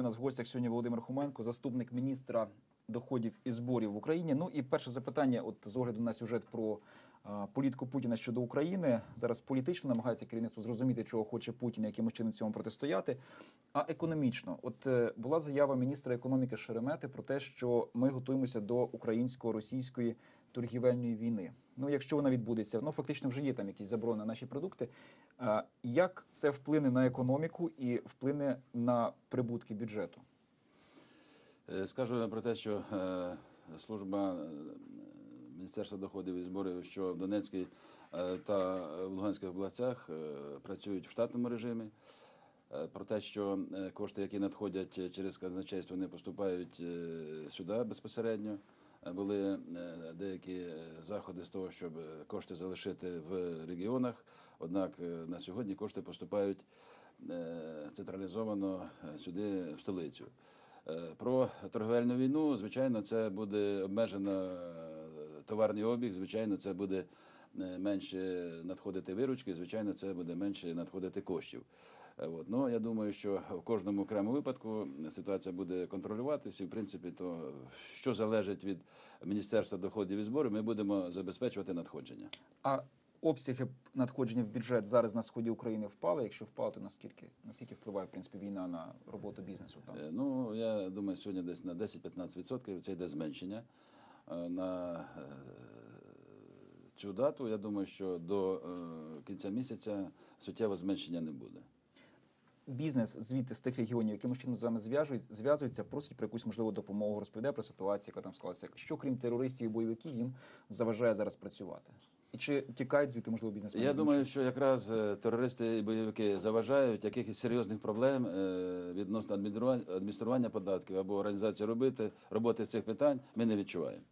У нас в гостях сьогодні Володимир Хуменко, заступник міністра доходів і зборів в Україні. Ну і перше запитання, от з огляду на сюжет про а, політику Путіна щодо України. Зараз політично намагається керівництво зрозуміти, чого хоче Путін, якимось чином цьому протистояти. А економічно, от е, була заява міністра економіки Шеремети про те, що ми готуємося до українсько-російської торгівельної війни. Ну, якщо вона відбудеться, ну фактично вже є там якісь заборони на наші продукти. Як це вплине на економіку і вплине на прибутки бюджету? Е, Скажу про те, що е, служба е, Міністерства доходів і зборів, що в Донецькій та в Луганських областях працюють в штатному режимі. Про те, що кошти, які надходять через казначейство, вони поступають сюди безпосередньо. Були деякі заходи з того, щоб кошти залишити в регіонах. Однак на сьогодні кошти поступають централізовано сюди, в столицю. Е, Про торговельну війну, звичайно, це буде обмежено е, товарний обіг, звичайно, це буде е, менше надходити виручки, звичайно, це буде менше надходити коштів. От. Ну, я думаю, що в кожному окремому випадку ситуація буде контролюватися. І, в принципі, то що залежить від Міністерства доходів і зборів, ми будемо забезпечувати надходження. А обсяги надходження в бюджет зараз на сході України впали. Якщо впали, то наскільки наскільки впливає в принципі війна на роботу бізнесу? Там Е, Ну, я думаю, сьогодні десь на 10-15% це йде зменшення. Е, На е, цю дату, я думаю, що до кінця місяця суттєвого зменшення не буде. бізнес звідти з тих регіонів, якимось чином з вами зв'яжують, зв'язуються, просять про якусь можливу допомогу, розповідає про ситуацію, яка там склалася. Що крім терористів і бойовиків їм заважає зараз працювати? І чи тікають звідти можливо бізнесмени? Я думаю, що якраз е, терористи і бойовики заважають якихось серйозних проблем е, відносно адміністрування- адміністрування податків або організації робити роботи з цих питань. Ми не відчуваємо.